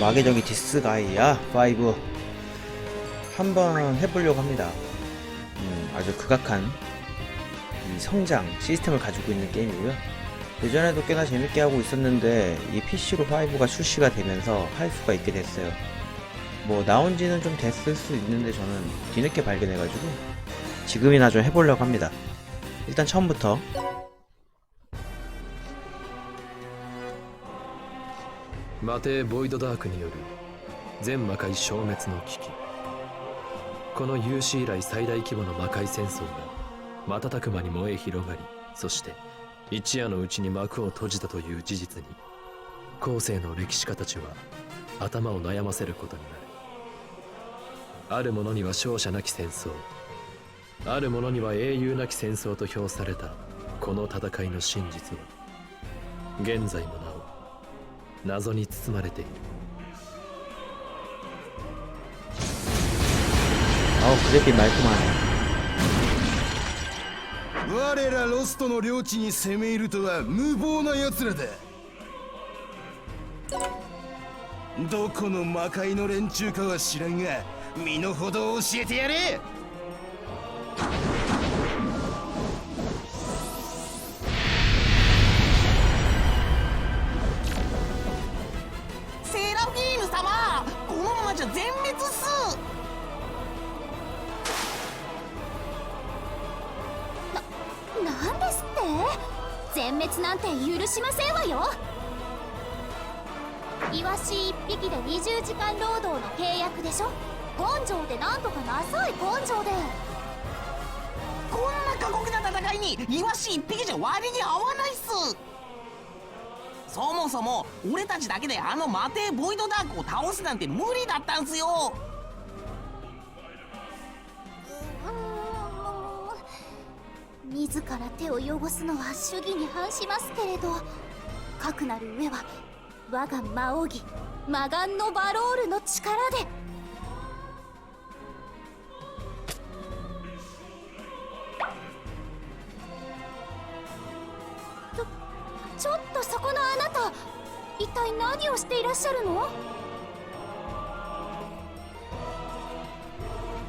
마계정이 디스가이아 5 한번 해보려고 합니다. 음, 아주 극악한 이 성장 시스템을 가지고 있는 게임이고요. 예전에도 꽤나 재밌게 하고 있었는데 이 PC로 5가 출시가 되면서 할 수가 있게 됐어요. 뭐 나온 지는 좀 됐을 수 있는데 저는 뒤늦게 발견해가지고 지금이나 좀 해보려고 합니다. 일단 처음부터 魔帝ボイドダークによる。全魔界消滅の危機。この有史以来最大規模の魔界戦争が瞬く間に燃え広がりそして一夜のうちに幕を閉じたという事実に後世の歴史家たちは頭を悩ませることになる。ある者には勝者なき戦争。ある者には英雄なき戦争と評されたこの戦いの真実は現在もな謎に包まれている。เอาคลิปปี我らロストの領地に攻め入るとは無謀な奴らだ。どこの魔界の連中かは知らんが身の程を教えてやれ。なんとかなさい根性で。こんな過酷な戦いにイワシ一匹じゃ割に合わないっす。そもそも俺たちだけであの魔帝ボイドダークを倒すなんて無理だったんすよ。自ら手を汚すのは主義に反しますけれどかくなる上は我が魔王儀魔眼のバロールの力でちょっとそこのあなた一体何をしていらっしゃるの？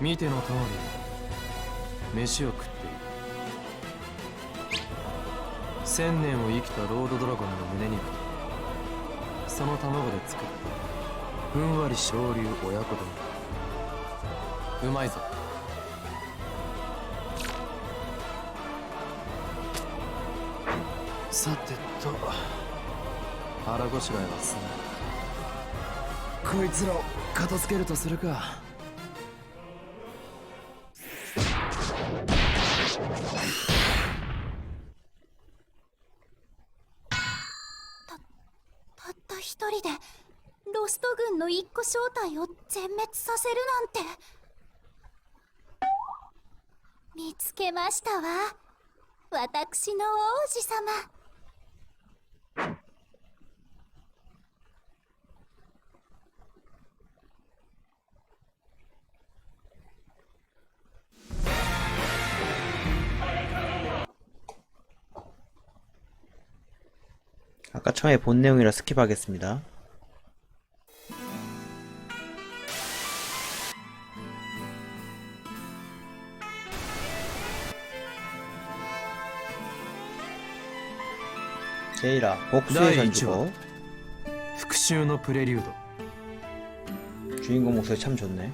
見ての通り飯を食っている。千年を生きたロードドラゴンの胸肉とその卵で作ったふんわり昇竜親子丼。うまいぞ。さてと。腹ごしらえは済んだこいつらを片付けるとするか。たった一人でロスト軍の一個正体を全滅させるなんて。見つけましたわ。私の王子様「 아까 처음에 본 내용이라 스킵하겠습니다. 제이라 복수의 나의 전주고 復讐のプレリュード 주인공 목소리 참 좋네.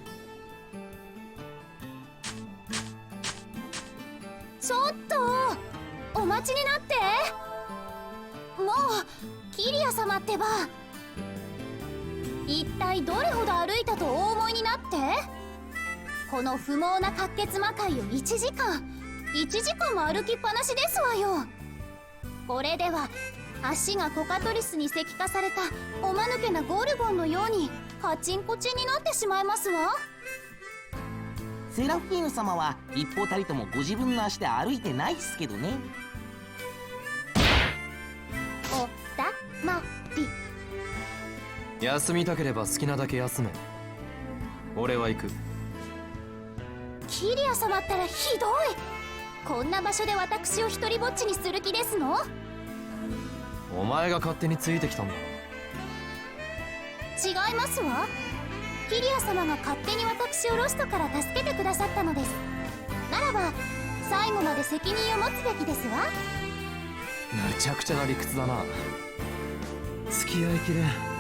ちょっとお待ちになって もうキリア様ってば。一体どれほど歩いたとお思いになって？この不毛な滑血魔界を1時間1時間も歩きっぱなしですわよ。これでは足がコカトリスに石化されたおまぬけなゴルゴンのようにカチンコチンになってしまいますわ。セラフィーヌ様は一方たりともご自分の足で歩いてないっすけどね。休みたければ好きなだけ休め。俺は行く。キリア様ったらひどい。こんな場所で私を一人ぼっちにする気ですの？お前が勝手についてきたんだ。違いますわ。キリア様が勝手に私をロストから助けてくださったのです。ならば最後まで責任を持つべきですわ。むちゃくちゃな理屈だな。付き合いきれん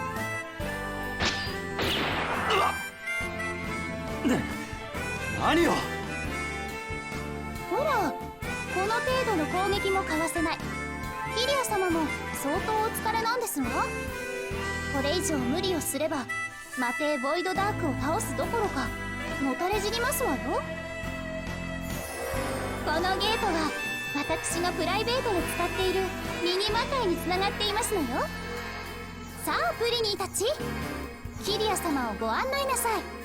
何を？ほらこの程度の攻撃もかわせない。キリア様も相当お疲れなんですわ。これ以上無理をすれば魔帝ボイドダークを倒すどころかもたれ死にますわよ。このゲートは私がプライベートで使っているミニ魔界につながっていますのよ。さあプリニーたち。キリア様をご案内なさい。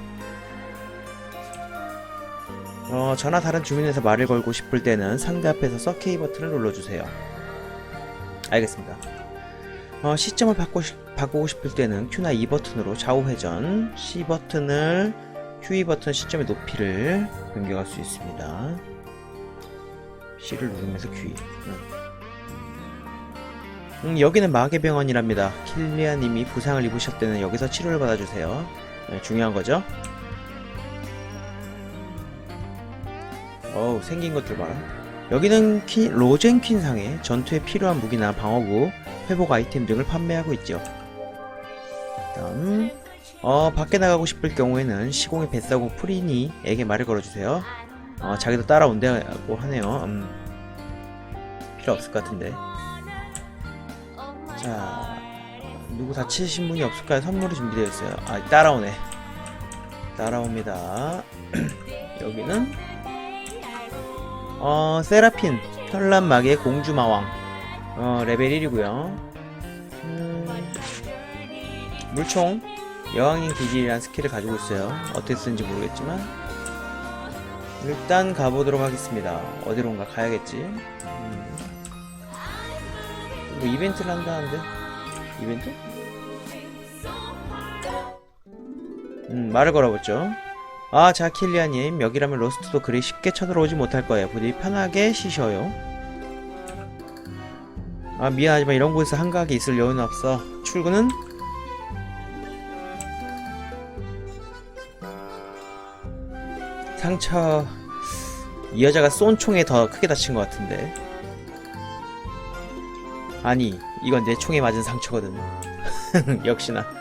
어, 저나 다른 주민에서 말을 걸고 싶을 때는 상대 앞에서 서 K 버튼을 눌러주세요. 알겠습니다. 어, 시점을 바꾸, 바꾸고 싶을 때는 Q나 E 버튼으로 좌우 회전, C 버튼을 Q2 버튼 시점의 높이를 변경할 수 있습니다. C를 누르면서 Q2. 음. 음, 여기는 마개병원이랍니다. 킬리아님이 부상을 입으셨을 때는 여기서 치료를 받아주세요. 네, 중요한 거죠. 어우, 생긴 것들 봐라. 여기는 키, 로젠퀸 상에 전투에 필요한 무기나 방어구, 회복 아이템 등을 판매하고 있죠. 다음, 어, 밖에 나가고 싶을 경우에는 시공의 뱃사고 프리니에게 말을 걸어주세요. 어, 자기도 따라온다고 하네요. 음, 필요 없을 것 같은데. 자, 누구 다치신 분이 없을까요? 선물이 준비되어 있어요. 아, 따라오네. 따라옵니다. 여기는 어, 세라핀 현란마계 공주마왕 어, 레벨 1이고요. 음, 물총 여왕님 기질이란 스킬을 가지고 있어요. 어떻게 쓰는지 모르겠지만 일단 가보도록 하겠습니다. 어디론가 가야겠지. 음. 뭐 이벤트를 한다는데? 이벤트? 음, 말을 걸어보죠. 아, 자, 킬리아님. 여기라면 로스트도 그리 쉽게 쳐들어오지 못할 거예요. 부디 편하게 쉬셔요. 아, 미안하지만 이런 곳에서 한가하게 있을 여유는 없어. 출근은? 상처... 이 여자가 쏜 총에 더 크게 다친 것 같은데. 아니, 이건 내 총에 맞은 상처거든. 역시나.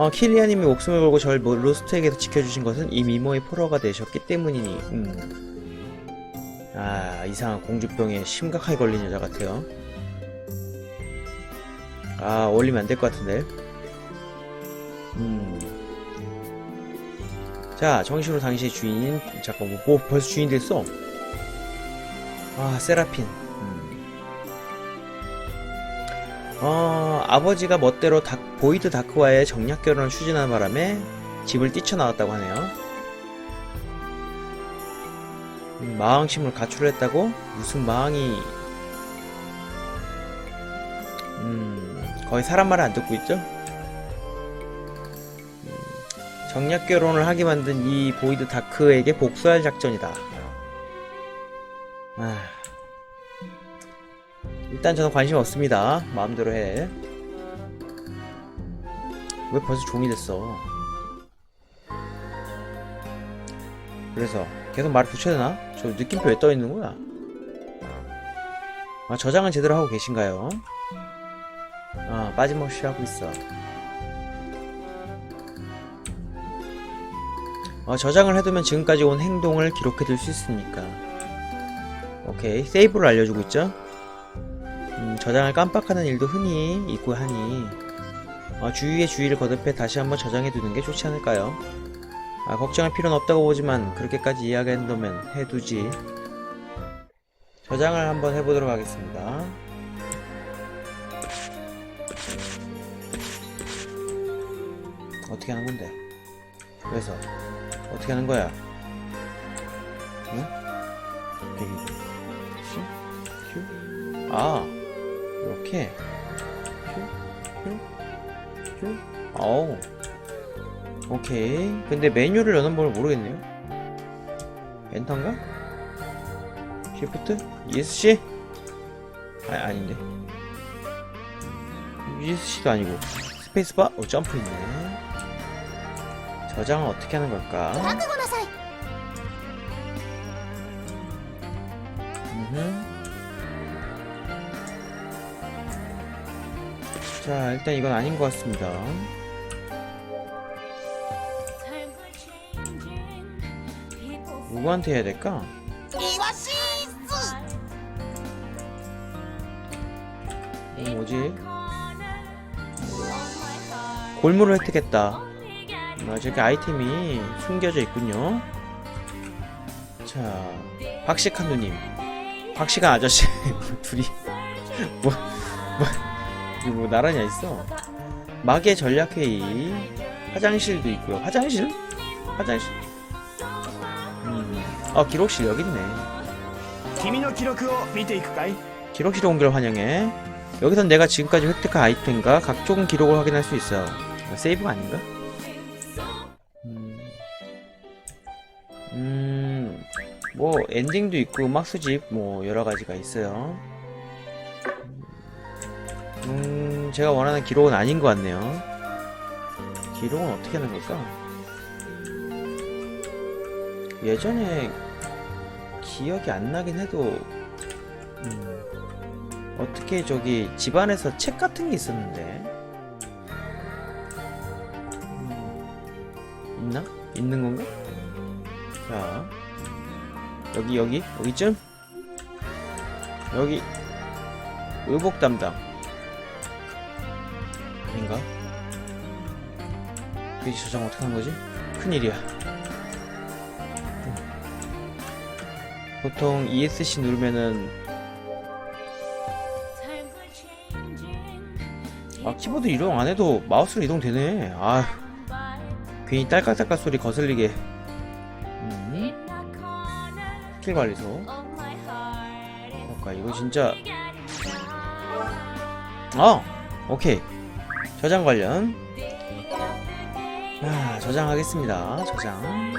어, 킬리아님이 목숨을 걸고 절 뭐- 로스트에게서 지켜주신 것은 이 미모의 포로가 되셨기 때문이니, 음. 아, 이상한 공주병에 심각하게 걸린 여자 같아요. 아, 어울리면 안 될 것 같은데. 음. 자, 정식으로 당신의 주인인, 잠깐, 뭐, 뭐 벌써 주인 됐어? 아, 세라핀. 어, 아버지가 멋대로 닥, 보이드 다크와의 정략 결혼을 추진하는 바람에 집을 뛰쳐나왔다고 하네요. 음, 마왕심을 가출했다고? 무슨 마왕이, 음, 거의 사람 말을 안 듣고 있죠? 음, 정략 결혼을 하게 만든 이 보이드 다크에게 복수할 작전이다. 아, 일단 저는 관심 없습니다. 마음대로 해. 왜 벌써 종이 됐어? 그래서 계속 말을 붙여야 되나? 저 느낌표 왜 떠 있는 거야? 아, 저장은 제대로 하고 계신가요? 아, 빠짐없이 하고 있어. 어, 저장을 해두면 지금까지 온 행동을 기록해둘 수 있으니까. 오케이, 세이브를 알려주고 있죠? 음, 저장을 깜빡하는 일도 흔히 있고 하니 어, 주의에 주의를 거듭해 다시 한번 저장해 두는 게 좋지 않을까요? 아, 걱정할 필요는 없다고 보지만 그렇게까지 이야기한다면 해두지. 저장을 한번 해보도록 하겠습니다. 어떻게 하는 건데? 그래서 어떻게 하는 거야? 응? 아 이렇게 어우 오케이 근데 메뉴를 여는 걸 모르겠네요 엔터인가? Shift? ESC? 아 아닌데 ESC도 아니고 스페이스바? 어 점프 있네 저장은 어떻게 하는 걸까? 자 일단 이건 아닌 것 같습니다 누구한테 해야 될까? 이와시스! 어, 뭐지? 골무를 획득했다 아, 저렇게 아이템이 숨겨져 있군요 자 박식한 누님 박식한 아저씨 둘이 뭐, 뭐 이거 뭐 나란히 있어 마계 전략회의 화장실도 있고요 화장실? 화장실 음. 아 기록실 여기 있네 기록실 온걸 환영해 여기선 내가 지금까지 획득한 아이템과 각종 기록을 확인할 수 있어 세이브가 아닌가? 음. 음, 뭐 엔딩도 있고 음악 수집 뭐 여러 가지가 있어요. 음, 제가 원하는 기록은 아닌 것 같네요. 기록은 어떻게 하는 걸까? 예전에 기억이 안 나긴 해도 음, 어떻게 저기 집안에서 책 같은 게 있었는데 음, 있나? 있는 건가? 자 여기 여기 여기쯤 여기 의복 담당 아닌가? 페이지 저장 어떻게 하는 거지? 큰일이야 보통 ESC 누르면은 아 키보드 이동 안 해도 마우스로 이동되네 아 괜히 딸깍딸깍 소리 거슬리게 음. 스킬 관리소 그러니까 이거 진짜 어 오케이 저장 관련 아 저장하겠습니다 저장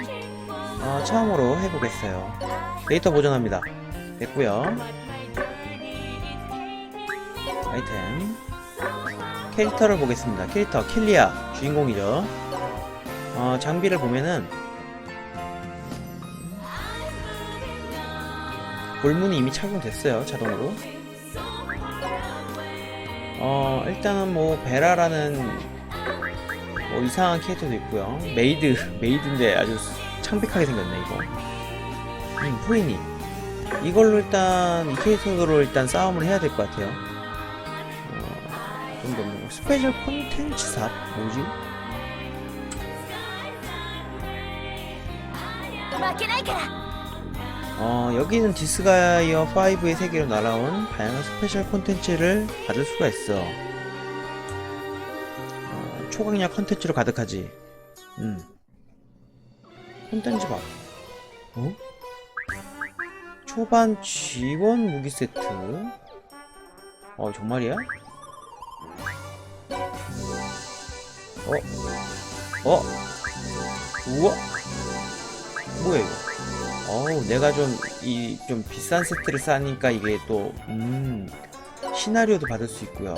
어, 처음으로 해보겠어요 데이터 보존합니다 됐고요 아이템 캐릭터를 보겠습니다. 캐릭터 킬리아 주인공이죠. 어, 장비를 보면은 골문이 이미 착용됐어요. 자동으로. 어, 일단은 뭐 베라라는 뭐 이상한 캐릭터도 있고요. 메이드 메이드인데 아주 창백하게 생겼네 이거. 음, 포이니. 이걸로 일단 이 캐릭터로 일단 싸움을 해야 될 것 같아요. 좀더 뭐, 스페셜 콘텐츠 삽 뭐지? 어, 여기는 디스가이어 5의 세계로 날아온 다양한 스페셜 콘텐츠를 받을 수가 있어. 어, 초강력 콘텐츠로 가득하지. 음. 콘텐츠 봐. 어? 초반 지원 무기 세트. 어, 정말이야? 어? 어? 우와? 뭐야, 이거? 어우 내가 좀 이 좀 비싼 세트를 싸니까 이게 또 음, 시나리오도 받을 수 있고요.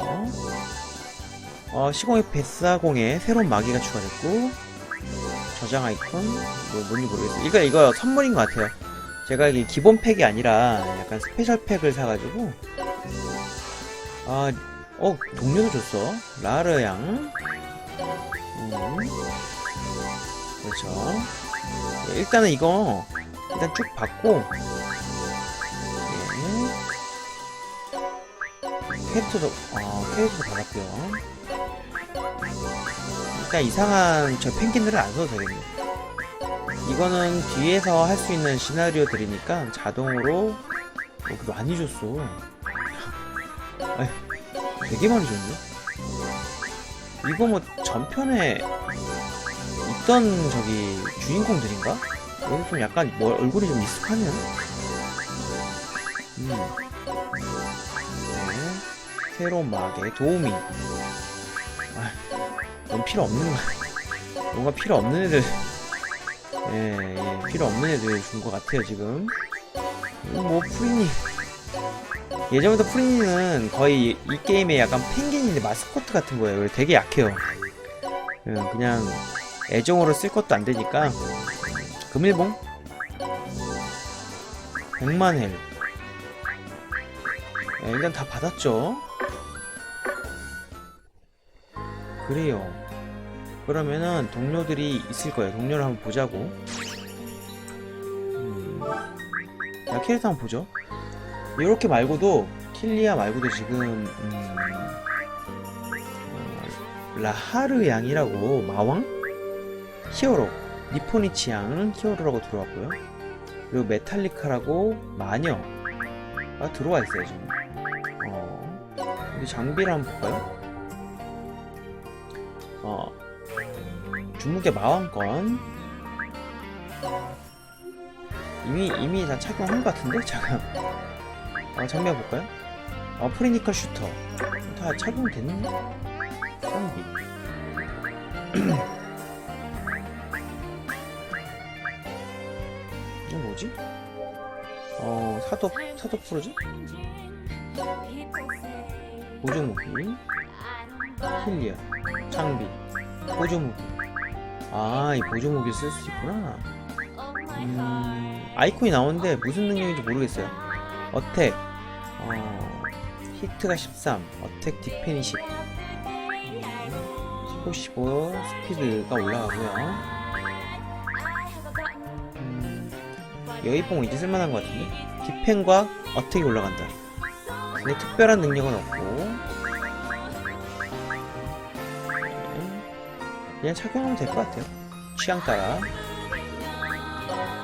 어, 시공의 뱃사공에 새로운 마개가 추가됐고 저장 아이콘 뭐 뭔지 모르겠어요. 이거 이거 선물인 것 같아요. 제가 이게 기본 팩이 아니라 약간 스페셜 팩을 사가지고 아, 어 동료도 줬어. 라르 양. 음. 그렇죠. 예, 일단은 이거 일단 쭉 받고 예. 캐릭터도 어, 캐릭터도 받았고요. 일단 이상한 저 펭귄들은 안 써도 되겠네. 이거는 뒤에서 할 수 있는 시나리오들이니까 자동으로 어, 그 많이 줬어. 아휴, 되게 많이 줬네. 이거 뭐 전편에 있던 저기 주인공들인가? 여기 좀 약간 뭐 얼굴이 좀 익숙하네요. 음. 네. 새로운 마계 도우미. 아, 너무 필요 없는 거. 뭔가 필요 없는 애들. 예, 예, 필요 없는 애들 준 것 같아요 지금. 음, 뭐 프리니. 예전부터 프리니는 거의 이 게임에 약간 펭귄인데 마스코트 같은 거예요. 되게 약해요. 예, 그냥 애정으로 쓸 것도 안 되니까 금일봉? 100만 헬 예, 일단 다 받았죠? 그래요. 그러면은 동료들이 있을 거예요. 동료를 한번 보자고. 음, 자 캐릭터 한번 보죠. 이렇게 말고도 킬리아 말고도 지금 음, 어, 라하르 양이라고 마왕? 히어로 니포니치 양은 히어로라고 들어왔고요. 그리고 메탈리카라고 마녀가 들어와 있어요 지금. 어 여기 장비를 한번 볼까요? 어 주무개 마왕권. 이미 이미 다 착용한 것 같은데 잠깐. 어 장비 한번 볼까요? 어 프리니컬 슈터. 다 착용됐는데 장비 이게 뭐지? 어 사도 사도 프로지? 보조무기 힐리아 장비 보조무기. 아 이 보조무기 쓸수 있구나. 음 아이콘이 나오는데 무슨 능력인지 모르겠어요. 어택 어 히트가 13 어택 디펜이 10 15 15 스피드가 올라가고요 여의봉 이제 쓸만한 것 같은데? 디펜과 어택이 올라간다. 근데 특별한 능력은 없고. 네. 그냥 착용하면 될 것 같아요. 취향 따라.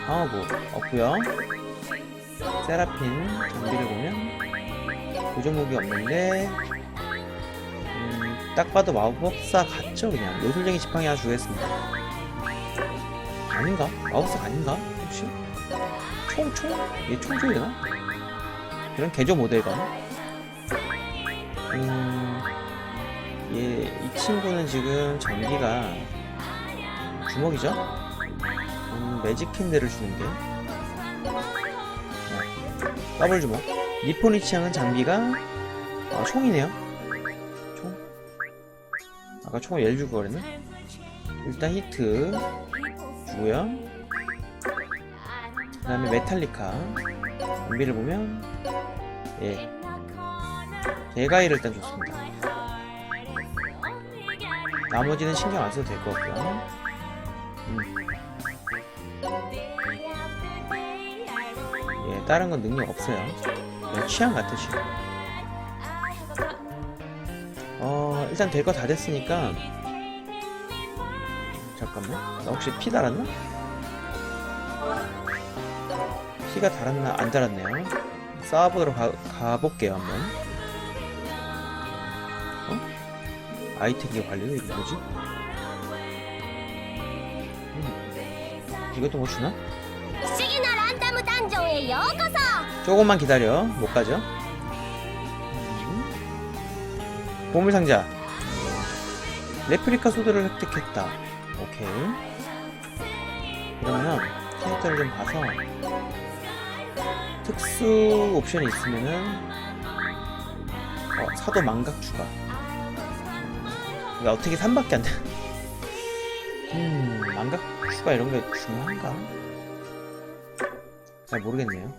방어구 없고요. 세라핀 장비를 보면 보조무기 없는데 음, 딱 봐도 마법사 같죠 그냥. 요술쟁이 지팡이 하나 주겠습니다. 아닌가? 마법사 아닌가? 총, 총? 얘 총 줘야 되나? 그런 개조 모델가 음, 얘, 이 친구는 지금 장비가 주먹이죠? 음, 매직 캔들을 주는데 네. 더블 주먹 니포니 취향은 장비가 아, 총이네요 총 아까 총을 얘를 주고 그랬나? 일단 히트 주고요 그 다음에 메탈리카. 장비를 보면 예. 개가이를 일단 줬습니다. 나머지는 신경 안 써도 될 것 같고요. 음. 예 다른 건 능력 없어요. 그냥 취향 취향 어 일단 될 거 다 됐으니까. 잠깐만. 나 혹시 피 달았나? 피가 달았나 안 달았네요. 싸워보도록 가, 가볼게요 한번. 어? 아이템이 관련해 이게 뭐지? 음. 이것도 뭐 주나? 조금만 기다려. 못 가죠? 음. 보물상자. 레플리카 소드를 획득했다. 오케이. 그러면 캐릭터를 좀 봐서 특수 옵션이 있으면은 어, 사도 망각 추가. 그러니까 어떻게 3밖에 안 돼? 음 망각 추가 이런 게 중요한가? 잘 모르겠네요.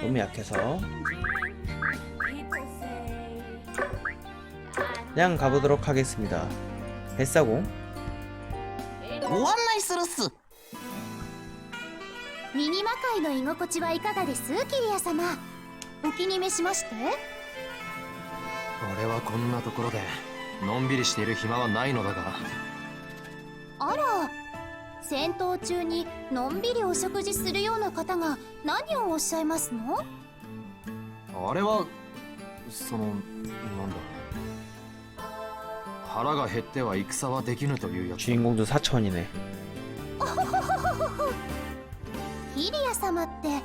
너무 약해서. 그냥 가보도록 하겠습니다. 뱃사공. 원라이스 로스. ミニ魔界の居心地はいかがですキリア様お気に召しまして俺はこんなところでのんびりしている暇はないのだがあら戦闘中にのんびりお食事するような方が何をおっしゃいますのあれはそのなんだ腹が減っては戦はできぬというやつ 주인공도 사천이네. リア様って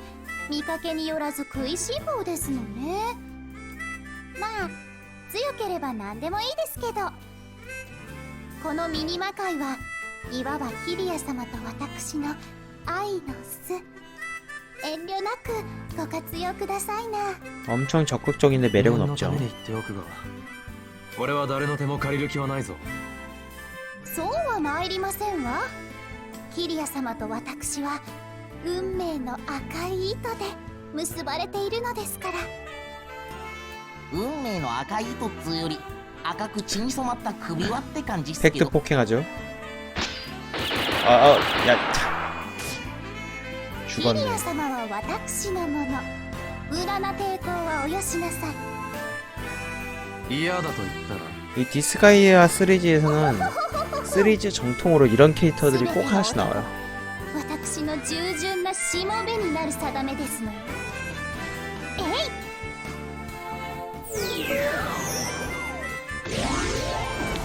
見かけによらず食いしん坊ですのねまあ強ければ何でもいいですけどこのミニ魔界はいわばキリア様と私の愛の巣遠慮なくご活用くださいな 엄청 적극적인데 매력은 念の 없죠. ために言っておくが俺は誰の手も借りる気はないぞそうは参りませんわキリア様と私は 運命の赤い糸で結ばれているのですから運命の赤い糸っつうより赤く血に染まった首輪って感じっすけ 팩트 ど 폭행하죠. 아, 아, 야, 차. キリア 죽었네. 様は私のもの無駄な抵抗はおよしなさい嫌だと言ったら 이 디스가이아 시리즈에서는 시리즈 정통으로 이런 캐릭터들이 꼭 하나씩 나와요. 私の従順なしもべになる定めですのよえい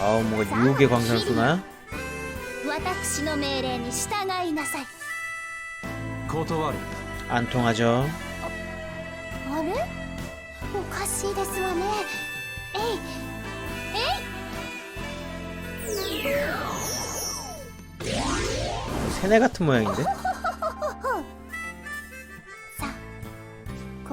아우, 뭔가 유혹의 광선 쏘나? 私の命令に従いなさい断る 안 통하죠. あれおかしいですわねえい 세네 같은 모양인데?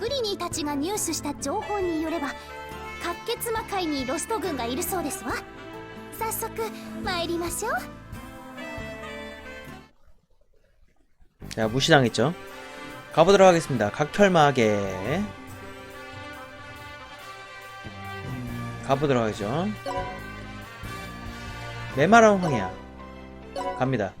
フリニーたちが入手した情報によれば滑血魔界にロスト軍がいるそうですわ早速参りましょう 자, 무시당했죠? 가보도록 하겠습니다. 각철마계. 가보도록 하죠. 메마라운 황야. 갑니다.